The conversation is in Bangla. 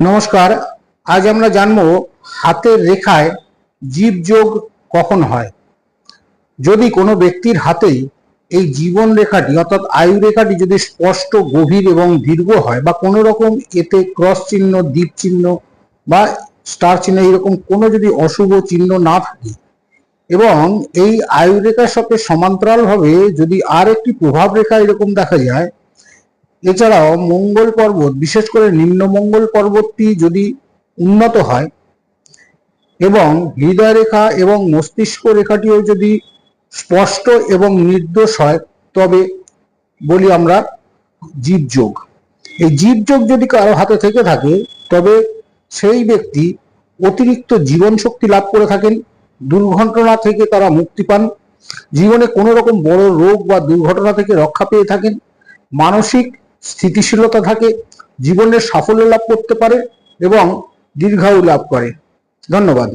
নমস্কার, আজ আমরা জানব হাতের রেখায় জীবযোগ কখন হয়। যদি কোনো ব্যক্তির হাতেই এই জীবন রেখাটি, অর্থাৎ আয়ু রেখাটি যদি স্পষ্ট, গভীর এবং দীর্ঘ হয় বা কোনো রকম এতে ক্রস চিহ্ন, দ্বীপ চিহ্ন বা স্টার চিহ্ন এরকম কোনো যদি অশুভ চিহ্ন না থাকে এবং এই আয়ু রেখার সাথে সমান্তরালভাবে যদি আর একটি প্রভাব রেখা এরকম দেখা যায় এছাড়াও মঙ্গল পর্বত, বিশেষ করে নিম্ন মঙ্গল পর্বতটি যদি উন্নত হয়, এবং হৃদয় রেখা এবং মস্তিষ্ক রেখাটিও যদি স্পষ্ট এবং নির্দোষ হয়, তবে বলি আমরা জীবযোগ। এই জীবযোগ যদি কারও হাতে থেকে থাকে, তবে সেই ব্যক্তি অতিরিক্ত জীবন শক্তি লাভ করে থাকেন, দুর্ঘটনা থেকে তারা মুক্তি পান, জীবনে কোনো রকম বড় রোগ বা দুর্ঘটনা থেকে রক্ষা পেয়ে থাকেন, মানসিক স্থিতিশীলতা থাকে জীবনের সাফল্য লাভ করতে পারে এবং দীর্ঘায়ু লাভ করে। ধন্যবাদ।